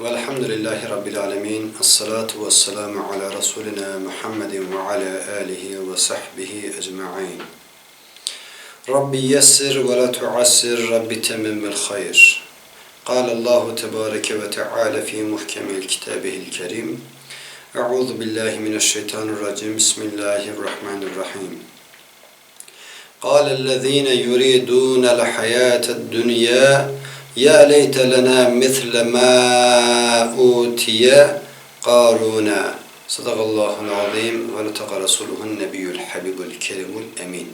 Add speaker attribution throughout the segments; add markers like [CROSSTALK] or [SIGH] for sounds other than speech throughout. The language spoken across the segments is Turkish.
Speaker 1: والحمد لله رب العالمين الصلاة والسلام على رسولنا محمد وعلى آله وصحبه أجمعين. ربي يسر ولا تعسر ربي تمم الخير. قال الله تبارك وتعالى في محكم الكتاب الكريم أعوذ بالله من الشيطان الرجيم بسم الله الرحمن الرحيم. قال الذين يريدون الحياة الدنيا يا ليت لنا مثل ما أوتي قارون. صدق الله العظيم ونطق رسوله النبي الحبيب الكريم الأمين.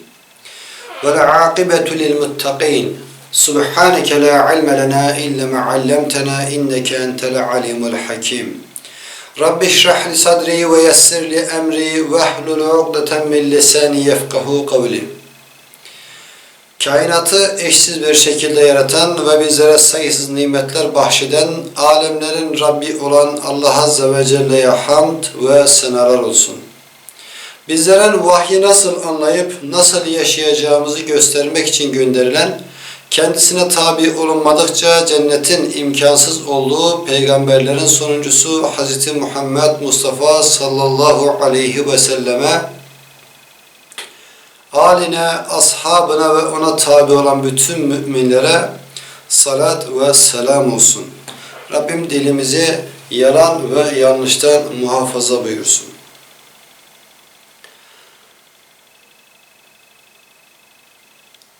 Speaker 1: والعاقبة للمتقين. سبحانك لا علم لنا إلا ما علمتنا إنك أنت العليم الحكيم. رب اشرح لي صدري ويسر لي أمري واحلل عقدة من لساني يفقه قولي. Kainatı eşsiz bir şekilde yaratan ve bizlere sayısız nimetler bahşeden, alemlerin Rabbi olan Allah Azze ve Celle'ye hamd ve senalar olsun. Bizlerin vahyi nasıl anlayıp nasıl yaşayacağımızı göstermek için gönderilen, kendisine tabi olunmadıkça cennetin imkansız olduğu peygamberlerin sonuncusu Hz. Muhammed Mustafa sallallahu aleyhi ve selleme haline, ashabına ve ona tabi olan bütün müminlere salat ve selam olsun. Rabbim dilimizi yalan ve yanlıştan muhafaza buyursun.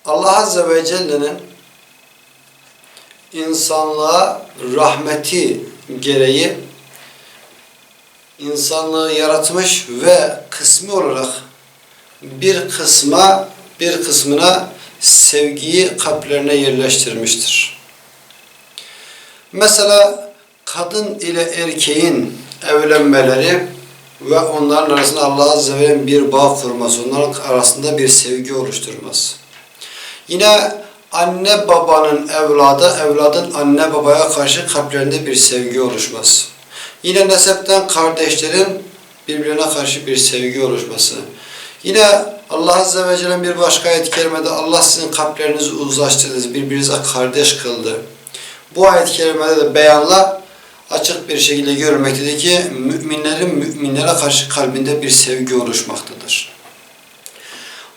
Speaker 1: Allah Azze ve Celle'nin insanlığa rahmeti gereği insanlığı yaratmış ve kısmi olarak bir kısma bir kısmına sevgiyi kalplerine yerleştirmiştir. Mesela kadın ile erkeğin evlenmeleri ve onların arasında Allah Azze ve Celle'nin bir bağ kurması, onların arasında bir sevgi oluşturması. Yine anne babanın evladı, evladın anne babaya karşı kalplerinde bir sevgi oluşması. Yine nesepten kardeşlerin birbirine karşı bir sevgi oluşması. Yine Allah Azze ve Celle'nin bir başka ayet-i kerimede Allah sizin kalplerinizi uzlaştırdı, birbirinize kardeş kıldı. Bu ayet-i kerimede de beyanla açık bir şekilde görülmektedir ki müminlerin müminlere karşı kalbinde bir sevgi oluşmaktadır.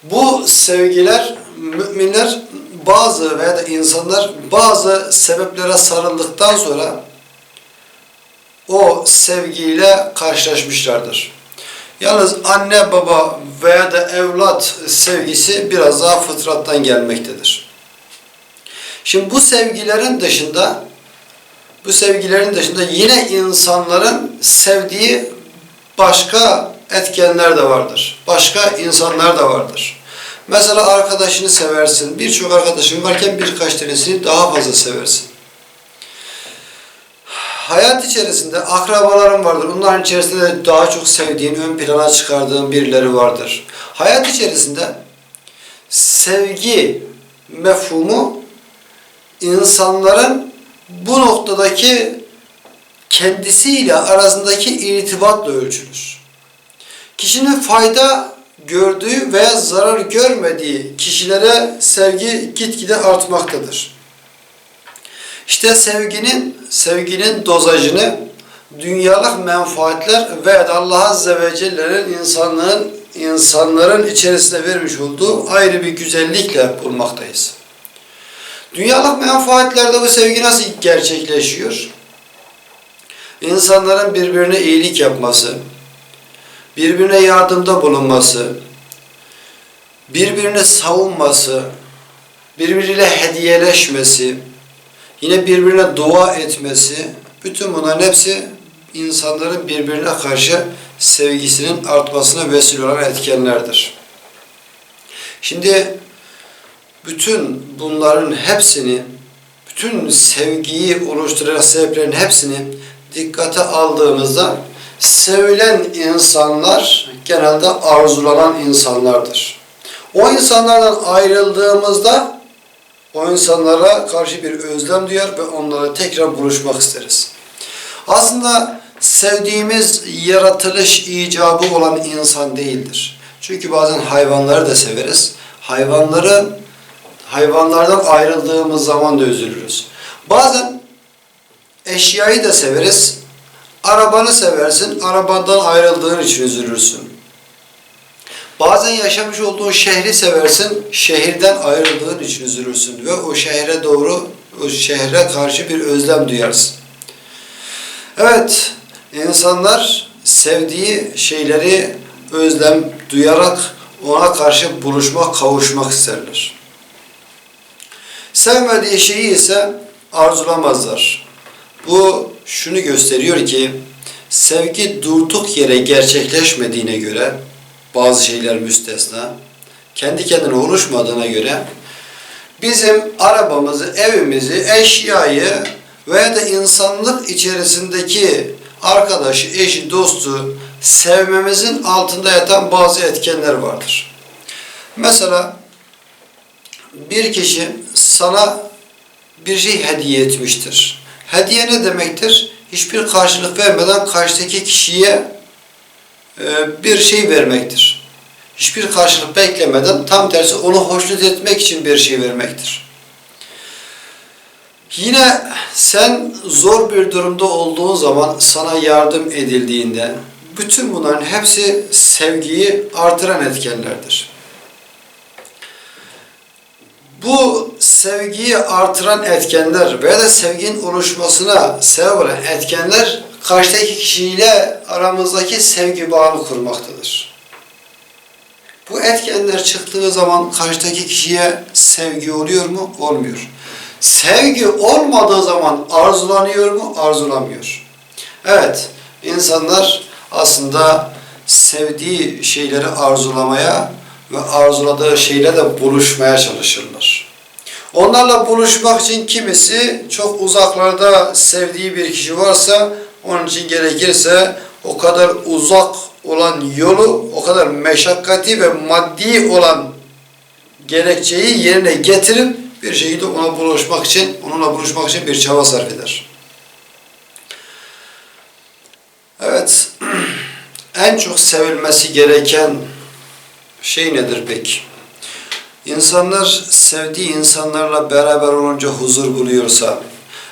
Speaker 1: Bu sevgiler müminler bazı veya da insanlar bazı sebeplere sarıldıktan sonra o sevgiyle karşılaşmışlardır. Yalnız anne baba veya da evlat sevgisi biraz daha fıtrattan gelmektedir. Şimdi bu sevgilerin dışında bu sevgilerin dışında yine insanların sevdiği başka etkenler de vardır. Başka insanlar da vardır. Mesela arkadaşını seversin. Birçok arkadaşın varken birkaç tanesini daha fazla seversin. Hayat içerisinde akrabaların vardır. Onların içerisinde de daha çok sevdiğin, ön plana çıkardığın birileri vardır. Hayat içerisinde sevgi mefhumu insanların bu noktadaki kendisiyle arasındaki irtibatla ölçülür. Kişinin fayda gördüğü veya zarar görmediği kişilere sevgi gitgide artmaktadır. İşte sevginin sevginin dozajını dünyalık menfaatler ve Allah Azze ve Celle'nin insanlığın insanların içerisine vermiş olduğu ayrı bir güzellikle bulmaktayız. Dünyalık menfaatlerde bu sevgi nasıl gerçekleşiyor? İnsanların birbirine iyilik yapması, birbirine yardımda bulunması, birbirini savunması, birbiriyle hediyeleşmesi, yine birbirine dua etmesi, bütün bunların hepsi insanların birbirine karşı sevgisinin artmasına vesile olan etkenlerdir. Şimdi bütün bunların hepsini, bütün sevgiyi oluşturan sebeplerin hepsini dikkate aldığımızda sevilen insanlar genelde arzulanan insanlardır. O insanlardan ayrıldığımızda o insanlara karşı bir özlem duyar ve onlara tekrar buluşmak isteriz. Aslında sevdiğimiz yaratılış icabı olan insan değildir. Çünkü bazen hayvanları da severiz. Hayvanları hayvanlardan ayrıldığımız zaman da üzülürüz. Bazen eşyayı da severiz. Arabanı seversin, arabandan ayrıldığın için üzülürsün. Bazen yaşamış olduğun şehri seversin, şehirden ayrıldığın için üzülürsün ve o şehre doğru, o şehre karşı bir özlem duyarsın. Evet, insanlar sevdiği şeyleri özlem duyarak ona karşı buluşmak, kavuşmak isterler. Sevmediği şeyi ise arzulamazlar. Bu şunu gösteriyor ki sevgi durduk yere gerçekleşmediğine göre bazı şeyler müstesna kendi kendine oluşmadığına göre bizim arabamızı, evimizi, eşyayı veya da insanlık içerisindeki arkadaşı, eşi, dostu sevmemizin altında yatan bazı etkenler vardır. Mesela bir kişi sana bir şey hediye etmiştir. Hediye ne demektir? Hiçbir karşılık vermeden karşıdaki kişiye bir şey vermektir. Hiçbir karşılık beklemeden tam tersi onu hoşnut etmek için bir şey vermektir. Yine sen zor bir durumda olduğun zaman sana yardım edildiğinde bütün bunların hepsi sevgiyi artıran etkenlerdir. Bu sevgiyi artıran etkenler veya da sevginin oluşmasına sebep olan etkenler karşıdaki kişiyle aramızdaki sevgi bağını kurmaktadır. Bu etkenler çıktığı zaman karşıdaki kişiye sevgi oluyor mu? Olmuyor. Sevgi olmadığı zaman arzulanıyor mu? Arzulamıyor. Evet, insanlar aslında sevdiği şeyleri arzulamaya ve arzuladığı şeyle de buluşmaya çalışırlar. Onlarla buluşmak için kimisi çok uzaklarda sevdiği bir kişi varsa onun için gerekirse o kadar uzak olan yolu, o kadar meşakkati ve maddi olan gerekçeyi yerine getirip bir şekilde ona buluşmak için, onunla buluşmak için bir çaba sarf eder. Evet, [CLEARS THROAT] en çok sevilmesi gereken şey nedir peki? İnsanlar sevdiği insanlarla beraber olunca huzur buluyorsa,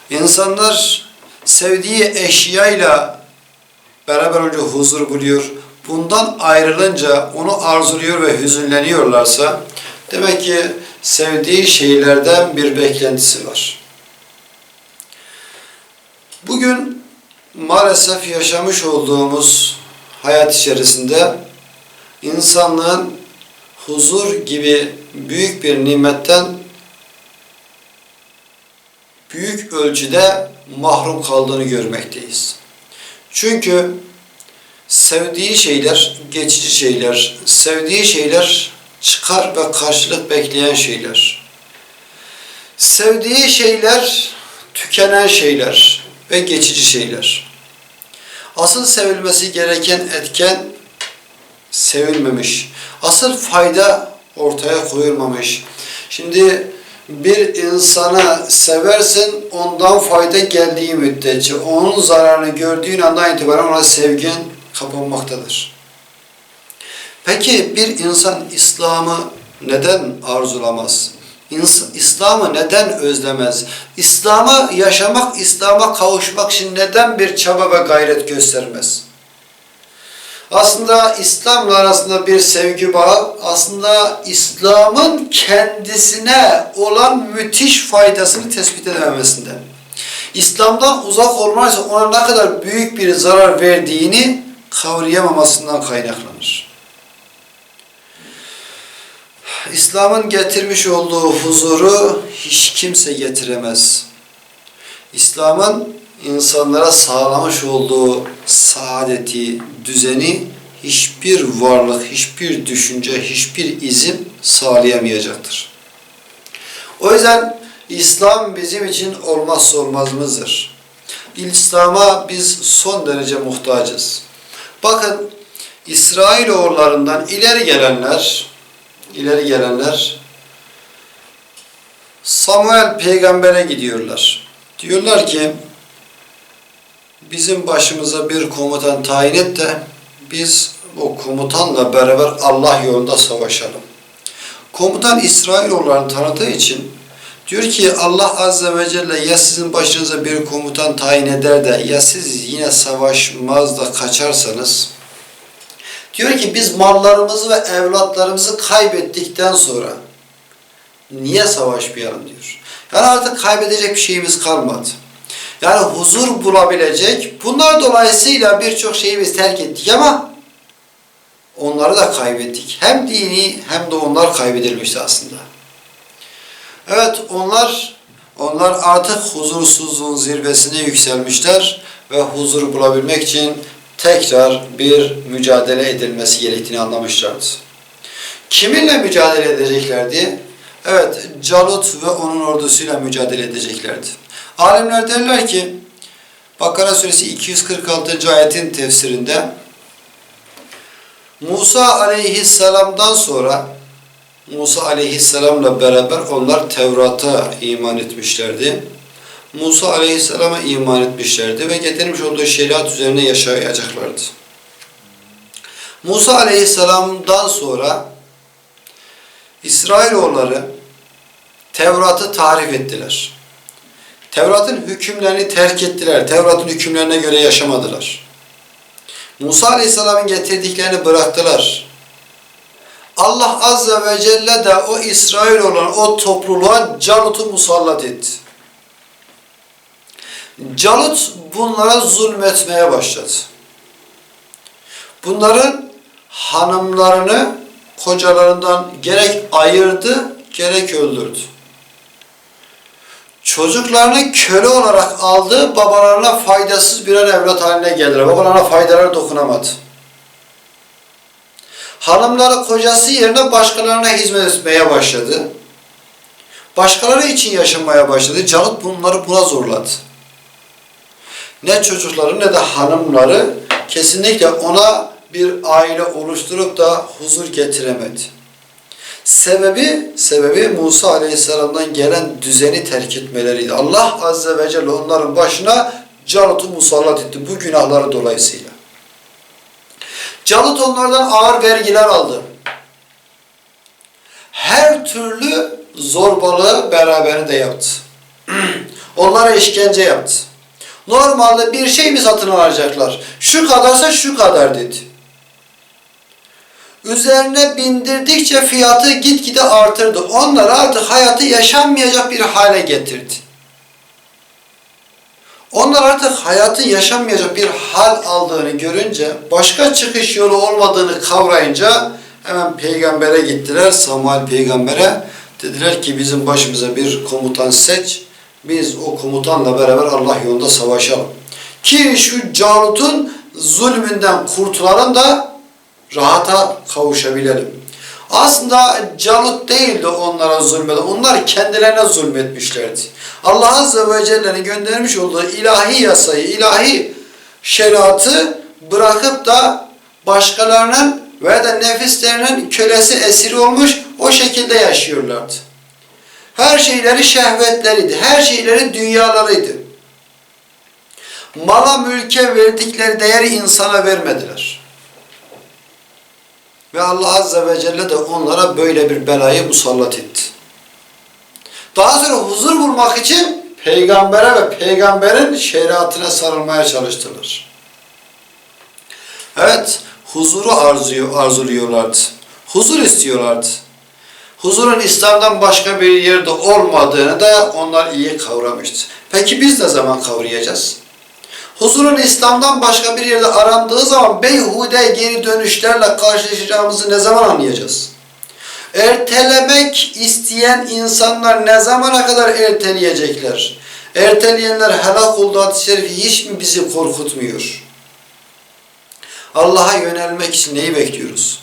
Speaker 1: insanlar sevdiği eşyayla beraber olunca huzur buluyor, bundan ayrılınca onu arzuluyor ve hüzünleniyorlarsa, demek ki sevdiği şeylerden bir beklentisi var. Bugün maalesef yaşamış olduğumuz hayat içerisinde insanlığın huzur gibi büyük bir nimetten büyük ölçüde mahrum kaldığını görmekteyiz. Çünkü sevdiği şeyler geçici şeyler, sevdiği şeyler çıkar ve karşılık bekleyen şeyler. Sevdiği şeyler tükenen şeyler ve geçici şeyler. Asıl sevilmesi gereken etken sevilmemiş. Asıl fayda ortaya koyulmamış. Şimdi bir insana seversin ondan fayda geldiği müddetçe onun zararını gördüğün andan itibaren ona sevgin kapanmaktadır. Peki bir insan İslam'ı neden arzulamaz? İslam'ı neden özlemez? İslam'ı yaşamak, İslam'a kavuşmak için neden bir çaba ve gayret göstermez? Aslında İslam'la arasında bir sevgi bağı, aslında İslam'ın kendisine olan müthiş faydasını tespit edememesinde. İslam'dan uzak olmazsa ona ne kadar büyük bir zarar verdiğini kavrayamamasından kaynaklanır. İslam'ın getirmiş olduğu huzuru hiç kimse getiremez. İslam'ın insanlara sağlamış olduğu saadeti, düzeni hiçbir varlık, hiçbir düşünce, hiçbir izim sağlayamayacaktır. O yüzden İslam bizim için olmazsa olmazımızdır. İslam'a biz son derece muhtacız. Bakın İsrailoğullarından ileri gelenler ileri gelenler Samuel peygambere gidiyorlar. Diyorlar ki bizim başımıza bir komutan tayin et de biz o komutanla beraber Allah yolunda savaşalım. Komutan İsrailoğullarını tanıdığı için Diyor ki Allah Azze ve Celle ya sizin başınıza bir komutan tayin eder de ya siz yine savaşmaz da kaçarsanız diyor ki biz mallarımızı ve evlatlarımızı kaybettikten sonra niye savaşmayalım diyor. Yani artık kaybedecek bir şeyimiz kalmadı. Yani huzur bulabilecek. Bunlar dolayısıyla birçok şeyi biz terk ettik ama onları da kaybettik. Hem dini hem de onlar kaybedilmişti aslında. Evet onlar onlar artık huzursuzluğun zirvesine yükselmişler ve huzuru bulabilmek için tekrar bir mücadele edilmesi gerektiğini anlamışlardı. Kiminle mücadele edeceklerdi? Evet, Calut ve onun ordusuyla mücadele edeceklerdi. Alimler derler ki, Bakara suresi 246. ayetin tefsirinde Musa aleyhisselamdan sonra Musa aleyhisselamla beraber onlar Tevrat'a iman etmişlerdi. Musa aleyhisselama iman etmişlerdi ve getirmiş olduğu şeriat üzerine yaşayacaklardı. Musa aleyhisselamdan sonra İsrailoğulları Tevrat'ı tarif ettiler. Tevrat'ın hükümlerini terk ettiler. Tevrat'ın hükümlerine göre yaşamadılar. Musa Aleyhisselam'ın getirdiklerini bıraktılar. Allah Azze ve Celle de o İsrail olan o topluluğa Calut'u musallat etti. Calut bunlara zulmetmeye başladı. Bunların hanımlarını kocalarından gerek ayırdı, gerek öldürdü. Çocuklarını köle olarak aldı, babalarına faydasız birer evlat haline geldiler. Babalarına faydaları dokunamadı. Hanımları kocası yerine başkalarına hizmet etmeye başladı. Başkaları için yaşamaya başladı. Calut bunları buna zorladı. Ne çocukları ne de hanımları kesinlikle ona bir aile oluşturup da huzur getiremedi. Sebebi, sebebi Musa Aleyhisselam'dan gelen düzeni terk etmeleriydi. Allah Azze ve Celle onların başına Calut'u musallat etti bu günahları dolayısıyla. Calut onlardan ağır vergiler aldı. Her türlü zorbalığı beraberinde yaptı. [CLEARS THROAT] Onlara işkence yaptı. Normalde bir şey mi satın alacaklar? Şu kadarsa şu kadar dedi. Üzerine bindirdikçe fiyatı gitgide artırdı. Onlar artık hayatı yaşanmayacak bir hale getirdi. Onlar artık hayatın yaşanmayacak bir hal aldığını görünce, başka çıkış yolu olmadığını kavrayınca hemen peygambere gittiler, Samuel peygambere. Dediler ki bizim başımıza bir komutan seç, biz o komutanla beraber Allah yolunda savaşalım. Ki şu Calut'un zulmünden kurtulalım da rahata kavuşabilelim. Aslında Calut değil de onlara zulmeden, onlar kendilerine zulmetmişlerdi. Allah Azze ve Celle'nin göndermiş olduğu ilahi yasayı, ilahi şeriatı bırakıp da başkalarının ve de nefislerinin kölesi esiri olmuş o şekilde yaşıyorlardı. Her şeyleri şehvetleriydi, her şeyleri dünyalarıydı. Mala mülke verdikleri değeri insana vermediler. Ve Allah Azze ve Celle de onlara böyle bir belayı musallat etti. Daha sonra huzur bulmak için peygambere ve peygamberin şeriatına sarılmaya çalıştılar. Evet, huzuru arzuyor, arzuluyorlardı. Huzur istiyorlardı. Huzurun İslam'dan başka bir yerde olmadığını da onlar iyi kavramıştı. Peki biz ne zaman kavrayacağız? Huzurun İslam'dan başka bir yerde arandığı zaman beyhude geri dönüşlerle karşılaşacağımızı ne zaman anlayacağız? Ertelemek isteyen insanlar ne zamana kadar erteleyecekler? Erteleyenler helak olduğu hadis-i şerif hiç mi bizi korkutmuyor? Allah'a yönelmek için neyi bekliyoruz?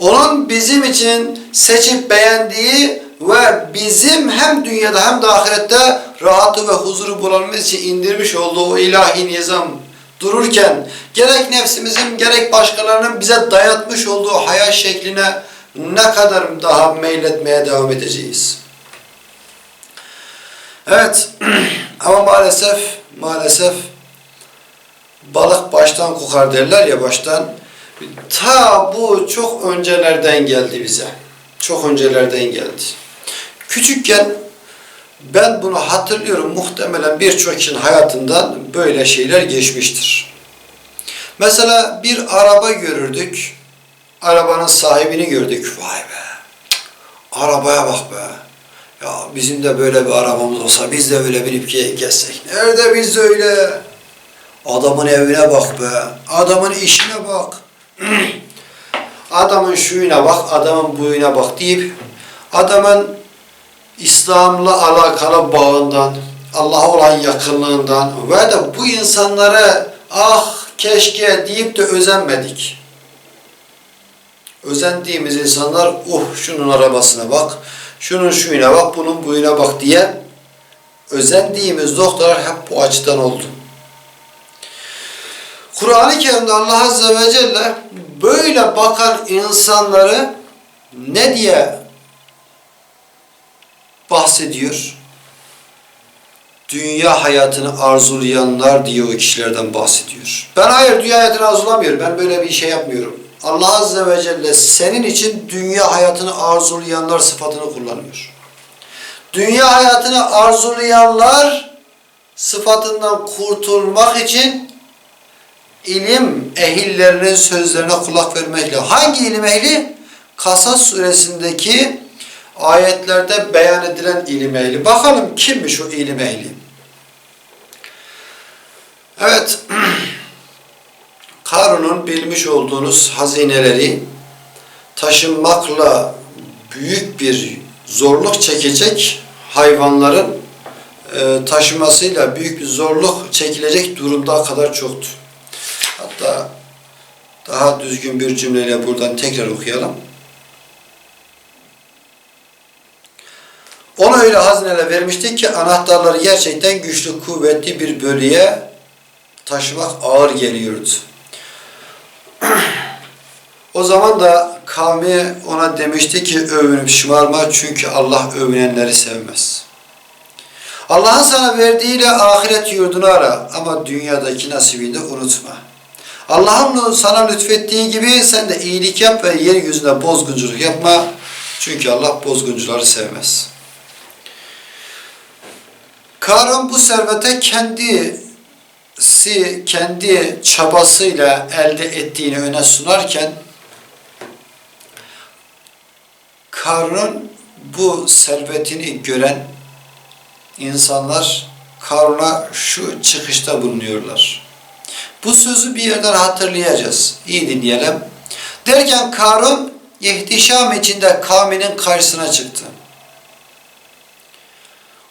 Speaker 1: Onun bizim için seçip beğendiği ve bizim hem dünyada hem de ahirette rahatı ve huzuru bulabilmemiz için indirmiş olduğu ilahi nizam dururken gerek nefsimizin gerek başkalarının bize dayatmış olduğu hayat şekline ne kadar daha meyletmeye devam edeceğiz. Evet [CLEARS THROAT] ama maalesef maalesef balık baştan kokar derler ya baştan. Ta bu çok öncelerden geldi bize. Çok öncelerden geldi. Küçükken Ben bunu hatırlıyorum. Muhtemelen birçok kişinin hayatından böyle şeyler geçmiştir. Mesela bir araba görürdük. Arabanın sahibini gördük. Vay be. Arabaya bak be. Ya bizim de böyle bir arabamız olsa biz de öyle binip ge- gezsek. Nerede biz de öyle? Adamın evine bak be. Adamın işine bak. [CLEARS THROAT] adamın şuyuna bak, adamın buyuna bak deyip adamın İslam'la alakalı bağından, Allah'a olan yakınlığından ve de bu insanlara ah keşke deyip de özenmedik. Özendiğimiz insanlar oh şunun arabasına bak, şunun şuyuna bak, bunun buyuna bak diye özendiğimiz noktalar hep bu açıdan oldu. Kur'an-ı Kerim'de Allah Azze ve Celle böyle bakan insanları ne diye bahsediyor? Dünya hayatını arzulayanlar diye o kişilerden bahsediyor. Ben hayır dünya hayatını arzulamıyorum. Ben böyle bir şey yapmıyorum. Allah Azze ve Celle senin için dünya hayatını arzulayanlar sıfatını kullanıyor. Dünya hayatını arzulayanlar sıfatından kurtulmak için ilim ehillerinin sözlerine kulak vermekle. Hangi ilim ehli? Kasas suresindeki ayetlerde beyan edilen ilim ehli. Bakalım kimmiş o ilim ehli? Evet. [CLEARS THROAT] Karun'un bilmiş olduğunuz hazineleri taşınmakla büyük bir zorluk çekecek hayvanların e, taşımasıyla büyük bir zorluk çekilecek durumda kadar çoktu. Hatta daha düzgün bir cümleyle buradan tekrar okuyalım. Ona öyle hazineler vermiştik ki anahtarları gerçekten güçlü, kuvvetli bir bölüye taşımak ağır geliyordu. [CLEARS THROAT] o zaman da kavmi ona demişti ki övünüp şımarma çünkü Allah övünenleri sevmez. Allah'ın sana verdiğiyle ahiret yurdunu ara ama dünyadaki nasibini unutma. Allah'ın sana lütfettiği gibi sen de iyilik yap ve yeryüzünde bozgunculuk yapma. Çünkü Allah bozguncuları sevmez. Karun bu servete kendisi kendi çabasıyla elde ettiğini öne sunarken Karun'un bu servetini gören insanlar Karun'a şu çıkışta bulunuyorlar. Bu sözü bir yerden hatırlayacağız. İyi dinleyelim. Derken Karun ihtişam içinde kavminin karşısına çıktı.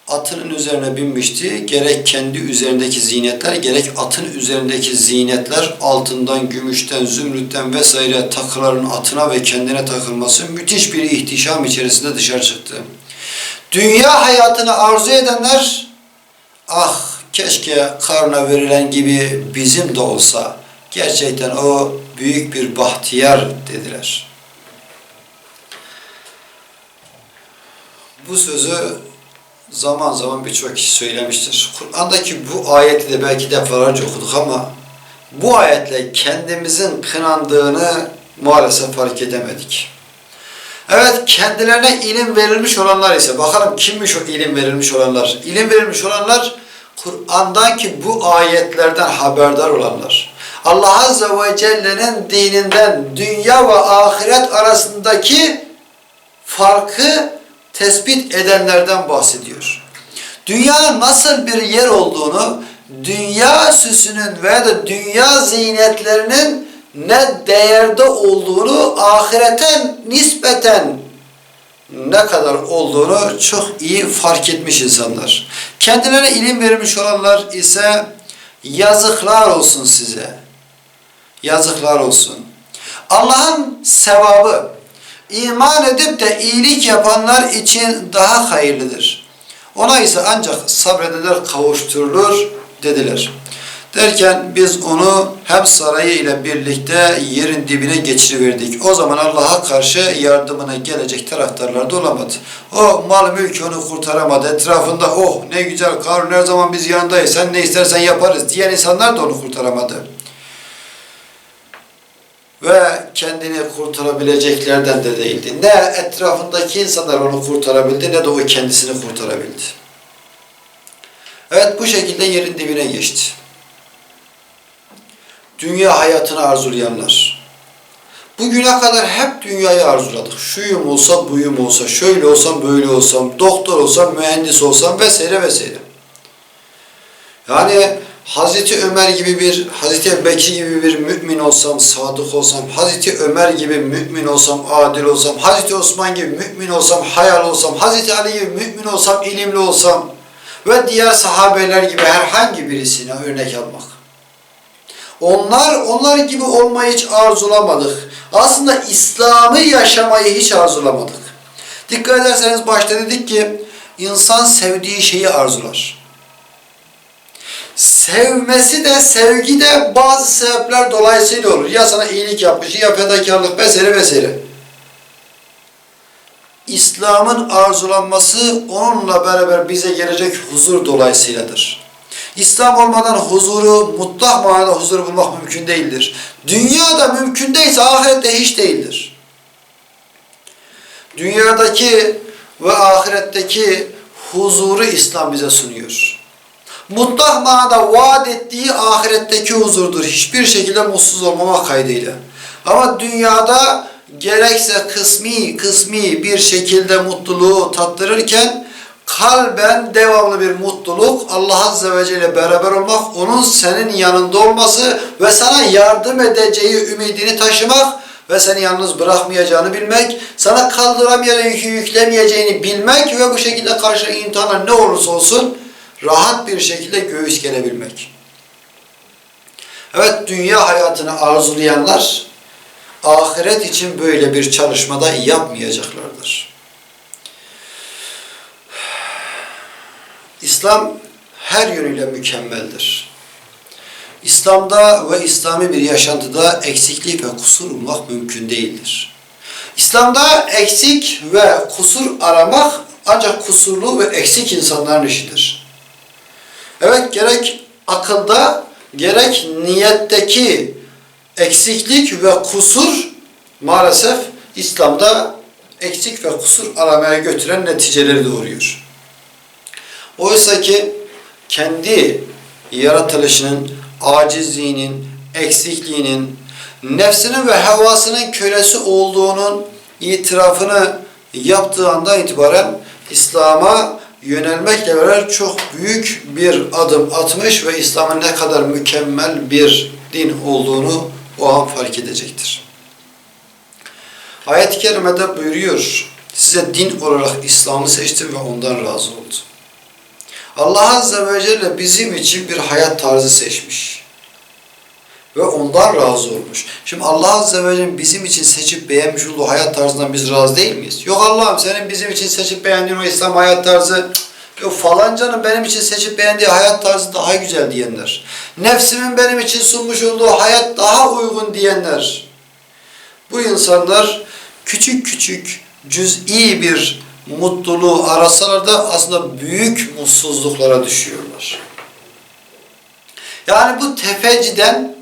Speaker 1: Atının üzerine binmişti. Gerek kendi üzerindeki zinetler, gerek atın üzerindeki zinetler altından, gümüşten, zümrütten vesaire takıların atına ve kendine takılması müthiş bir ihtişam içerisinde dışarı çıktı. Dünya hayatını arzu edenler ah keşke karına verilen gibi bizim de olsa gerçekten o büyük bir bahtiyar dediler. Bu sözü zaman zaman birçok kişi söylemiştir. Kur'an'daki bu ayeti de belki defalarca okuduk ama bu ayetle kendimizin kınandığını maalesef fark edemedik. Evet kendilerine ilim verilmiş olanlar ise bakalım kimmiş o ilim verilmiş olanlar? İlim verilmiş olanlar Kur'an'dan ki bu ayetlerden haberdar olanlar. Allah Azze ve Celle'nin dininden dünya ve ahiret arasındaki farkı tespit edenlerden bahsediyor. Dünyanın nasıl bir yer olduğunu, dünya süsünün veya da dünya zinetlerinin ne değerde olduğunu, ahirete nispeten ne kadar olduğunu çok iyi fark etmiş insanlar. Kendilerine ilim vermiş olanlar ise yazıklar olsun size. Yazıklar olsun. Allah'ın sevabı iman edip de iyilik yapanlar için daha hayırlıdır. Ona ise ancak sabredenler kavuşturulur dediler. Derken biz onu hem sarayı ile birlikte yerin dibine geçiriverdik. O zaman Allah'a karşı yardımına gelecek taraftarlar da olamadı. O mal mülkü onu kurtaramadı. Etrafında oh ne güzel Karun her zaman biz yanındayız. Sen ne istersen yaparız diyen insanlar da onu kurtaramadı. Ve kendini kurtarabileceklerden de değildi. Ne etrafındaki insanlar onu kurtarabildi ne de o kendisini kurtarabildi. Evet bu şekilde yerin dibine geçti. Dünya hayatını arzulayanlar. Bugüne kadar hep dünyayı arzuladık. Şuyum olsam, buyum olsa, şöyle olsam, böyle olsam, doktor olsam, mühendis olsam vesaire vesaire. Yani Hazreti Ömer gibi bir, Hazreti Ebubekir gibi bir mümin olsam, sadık olsam, Hazreti Ömer gibi mümin olsam, adil olsam, Hazreti Osman gibi mümin olsam, hayal olsam, Hazreti Ali gibi mümin olsam, ilimli olsam ve diğer sahabeler gibi herhangi birisine örnek almak. Onlar, onlar gibi olmayı hiç arzulamadık. Aslında İslam'ı yaşamayı hiç arzulamadık. Dikkat ederseniz başta dedik ki insan sevdiği şeyi arzular. Sevmesi de sevgi de bazı sebepler dolayısıyla olur. Ya sana iyilik yapmış, ya fedakarlık vesaire vesaire. İslam'ın arzulanması onunla beraber bize gelecek huzur dolayısıyladır. İslam olmadan huzuru, mutlak manada huzuru bulmak mümkün değildir. Dünyada mümkün değilse ahirette hiç değildir. Dünyadaki ve ahiretteki huzuru İslam bize sunuyor. Mutlak manada vaat ettiği ahiretteki huzurdur. Hiçbir şekilde mutsuz olmamak kaydıyla. Ama dünyada gerekse kısmi kısmi bir şekilde mutluluğu tattırırken kalben devamlı bir mutluluk, Allah Azze ve Celle beraber olmak, onun senin yanında olması ve sana yardım edeceği ümidini taşımak ve seni yalnız bırakmayacağını bilmek, sana kaldıramayacağını yükü yüklemeyeceğini bilmek ve bu şekilde karşı imtihana ne olursa olsun rahat bir şekilde göğüs gelebilmek. Evet, dünya hayatını arzulayanlar ahiret için böyle bir çalışmada yapmayacaklardır. İslam her yönüyle mükemmeldir. İslam'da ve İslami bir yaşantıda eksiklik ve kusur bulmak mümkün değildir. İslam'da eksik ve kusur aramak ancak kusurlu ve eksik insanların işidir. Evet gerek akılda gerek niyetteki eksiklik ve kusur maalesef İslam'da eksik ve kusur aramaya götüren neticeleri doğuruyor. Oysa ki kendi yaratılışının, acizliğinin, eksikliğinin, nefsinin ve hevasının kölesi olduğunun itirafını yaptığı andan itibaren İslam'a yönelmekle beraber çok büyük bir adım atmış ve İslam'ın ne kadar mükemmel bir din olduğunu o an fark edecektir. Ayet-i Kerime'de buyuruyor, size din olarak İslam'ı seçtim ve ondan razı oldum. Allah Azze ve Celle bizim için bir hayat tarzı seçmiş. Ve ondan razı olmuş. Şimdi Allah Azze ve Celle bizim için seçip beğenmiş olduğu hayat tarzından biz razı değil miyiz? Yok Allah'ım senin bizim için seçip beğendiğin o İslam hayat tarzı Yok falancanın benim için seçip beğendiği hayat tarzı daha güzel diyenler. Nefsimin benim için sunmuş olduğu hayat daha uygun diyenler. Bu insanlar küçük küçük cüz'i bir mutluluğu arasalar da aslında büyük mutsuzluklara düşüyorlar. Yani bu tefeciden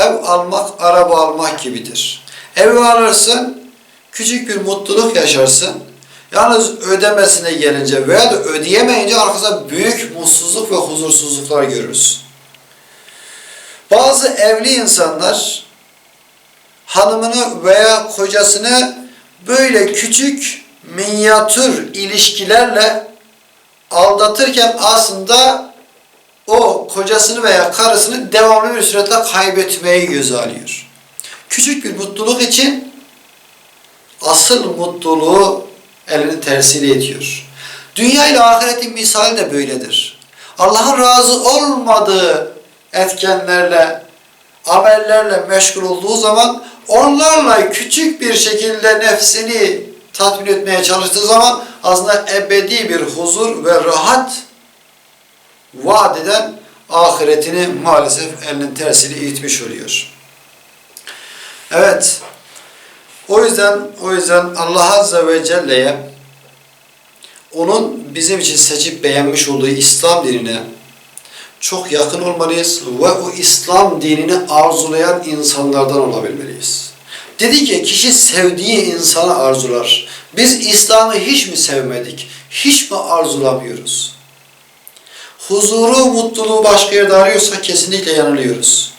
Speaker 1: ev almak, araba almak gibidir. Evi alırsın, küçük bir mutluluk yaşarsın. Yalnız ödemesine gelince veya da ödeyemeyince arkasında büyük mutsuzluk ve huzursuzluklar görürüz. Bazı evli insanlar hanımını veya kocasını böyle küçük minyatür ilişkilerle aldatırken aslında o kocasını veya karısını devamlı bir sürede kaybetmeyi göze alıyor. Küçük bir mutluluk için asıl mutluluğu elini tersiyle ediyor. Dünya ile ahiretin misali de böyledir. Allah'ın razı olmadığı etkenlerle, amellerle meşgul olduğu zaman onlarla küçük bir şekilde nefsini tatmin etmeye çalıştığı zaman aslında ebedi bir huzur ve rahat vaat eden ahiretini maalesef elinin tersiyle itmiş oluyor. Evet. O yüzden o yüzden Allah Azze ve Celle'ye onun bizim için seçip beğenmiş olduğu İslam dinine çok yakın olmalıyız ve o İslam dinini arzulayan insanlardan olabilmeliyiz. Dedi ki kişi sevdiği insanı arzular. Biz İslam'ı hiç mi sevmedik? Hiç mi arzulamıyoruz? Huzuru, mutluluğu başka yerde arıyorsak kesinlikle yanılıyoruz.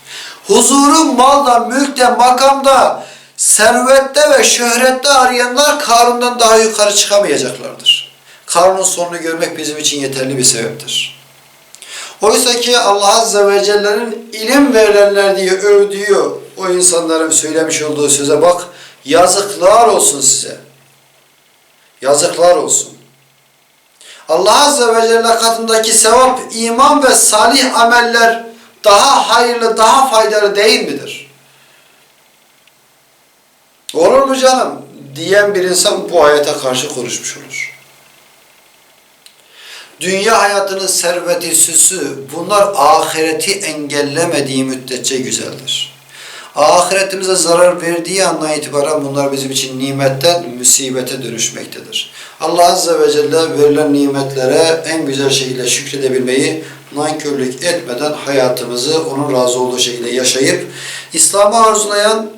Speaker 1: Huzuru malda, mülkte, makamda, servette ve şöhrette arayanlar Karun'dan daha yukarı çıkamayacaklardır. Karun'un sonunu görmek bizim için yeterli bir sebeptir. Oysa ki Allah Azze ve Celle'nin ilim verilenler diye övdüğü o insanların söylemiş olduğu söze bak, yazıklar olsun size. Yazıklar olsun. Allah Azze ve Celle katındaki sevap, iman ve salih ameller daha hayırlı, daha faydalı değil midir? Olur mu canım? Diyen bir insan bu ayete karşı konuşmuş olur. Dünya hayatının serveti, süsü, bunlar ahireti engellemediği müddetçe güzeldir. Ahiretimize zarar verdiği andan itibaren bunlar bizim için nimetten musibete dönüşmektedir. Allah Azze ve Celle verilen nimetlere en güzel şekilde şükredebilmeyi, nankörlük etmeden hayatımızı onun razı olduğu şekilde yaşayıp, İslam'ı arzulayan,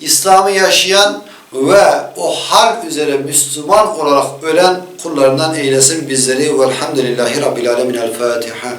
Speaker 1: İslam'ı yaşayan ve o hal üzere Müslüman olarak ölen kullarından eylesin bizleri. Velhamdülillahi Rabbil Alemin. El Fatiha.